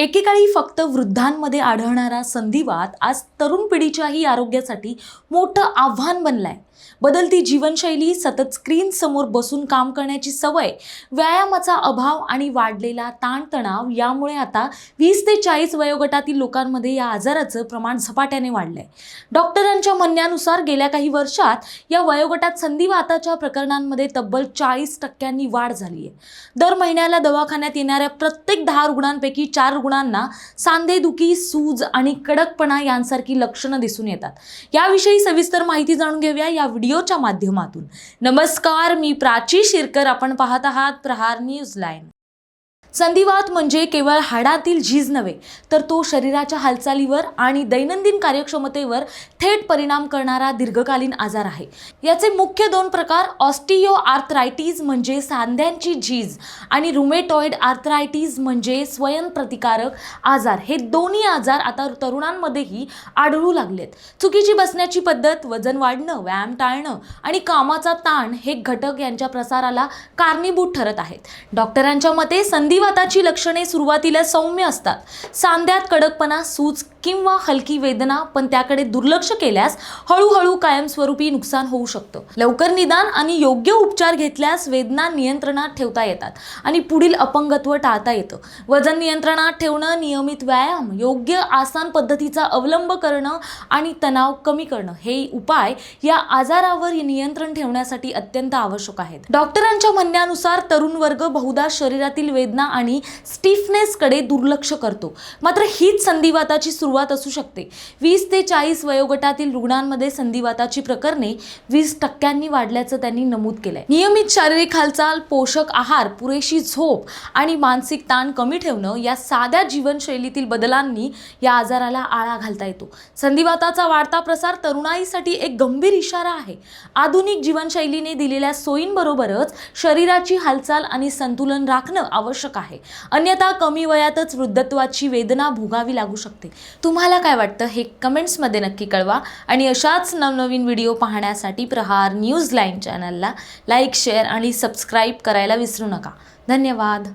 एकेकाळी फक्त वृद्धांमध्ये आढळणारा संधिवात आज तरुण पिढीच्याही आरोग्यासाठी मोठं आव्हान बनलाय. बदलती जीवनशैली सतत स्क्रीन समोर बसून काम करण्याची सवय व्यायामाचा अभाव आणि वाढलेला ताणतणाव यामुळे आता वीस ते चाळीस वयोगटातील लोकांमध्ये या आजाराचं प्रमाण झपाट्याने वाढलंय. डॉक्टरांच्या म्हणण्यानुसार गेल्या काही वर्षात या वयोगटात संधिवाताच्या प्रकरणांमध्ये तब्बल चाळीस टक्क्यांनी वाढ झाली आहे दर महिन्याला दवाखान्यात येणाऱ्या प्रत्येक दहा रुग्णांपैकी चार रुग्णांना सांधेदुखी सूज आणि कडकपणा यांसारखी लक्षणं दिसून येतात. याविषयी सविस्तर माहिती जाणून घेऊया या व्हिडिओच्या माध्यमातून. नमस्कार मी प्राची शिरकर. आपण पाहत आहात प्रहार न्यूज लाईन. संधिवात म्हणजे केवळ हाडातील झीज नव्हे तर तो शरीराच्या हालचालीवर आणि दैनंदिन कार्यक्षमतेवर थेट परिणाम करणारा दीर्घकालीन आजार आहे. याचे मुख्य दोन प्रकार ऑस्टिओ आर्थरायटीज म्हणजे सांध्यांची झीज आणि रुमेटॉइड आर्थरायटीज म्हणजे स्वयंप्रतिकारक आजार. हे दोन्ही आजार आता तरुणांमध्येही आढळू लागलेत. चुकीची बसण्याची पद्धत वजन वाढणं व्यायाम टाळणं आणि कामाचा ताण हे घटक यांच्या प्रसाराला कारणीभूत ठरत आहेत. डॉक्टरांच्या मते संधी संधिवाताची लक्षणे सुरुवातीला सौम्य असतात. सांध्यात कडकपणा सूज किंवा हलकी वेदना पण त्याकडे दुर्लक्ष केल्यास हळूहळू कायमस्वरूपी नुकसान होऊ शकतं. लवकर निदान आणि योग्य उपचार घेतल्यास वेदना नियंत्रणात ठेवता येतात आणि पुढील अपंगत्व टाळता येतं. वजन नियंत्रणात ठेवणं नियमित व्यायाम योग्य आसन पद्धतीचा अवलंब करणं आणि तणाव कमी करणं हे उपाय या आजारावर नियंत्रण ठेवण्यासाठी अत्यंत आवश्यक आहेत. डॉक्टरांच्या म्हणण्यानुसार तरुण वर्ग बहुधा शरीरातील वेदना आणि स्टिफनेसकडे दुर्लक्ष करतो. मात्र हीच संधिवाताची सुरुवात असू शकते. वीस ते चाळीस वयोगटातील रुग्णांमध्ये संधिवाताची प्रकरणे वीस टक्क्यांनी वाढल्याचं त्यांनी नमूद केलंय. नियमित शारीरिक हालचाल पोषक आहार पुरेशी झोप आणि मानसिक ताण कमी ठेवणं या साध्या जीवनशैलीतील बदलांनी या आजाराला आळा घालता येतो. संधिवाताचा वाढता प्रसार तरुणाईसाठी एक गंभीर इशारा आहे. आधुनिक जीवनशैलीने दिलेल्या सोयींबरोबरच शरीराची हालचाल आणि संतुलन राखणं आवश्यक आहे. आहे. अन्यथा कमी वयातच वृद्धत्वाची वेदना भोगावी लागू शकते. तुम्हाला काय वाटतं हे कमेंट्समध्ये नक्की कळवा. आणि अशाच नवनवीन व्हिडिओ पाहण्यासाठी प्रहार न्यूज लाईन चॅनलला लाईक शेअर आणि सबस्क्राईब करायला विसरू नका. धन्यवाद.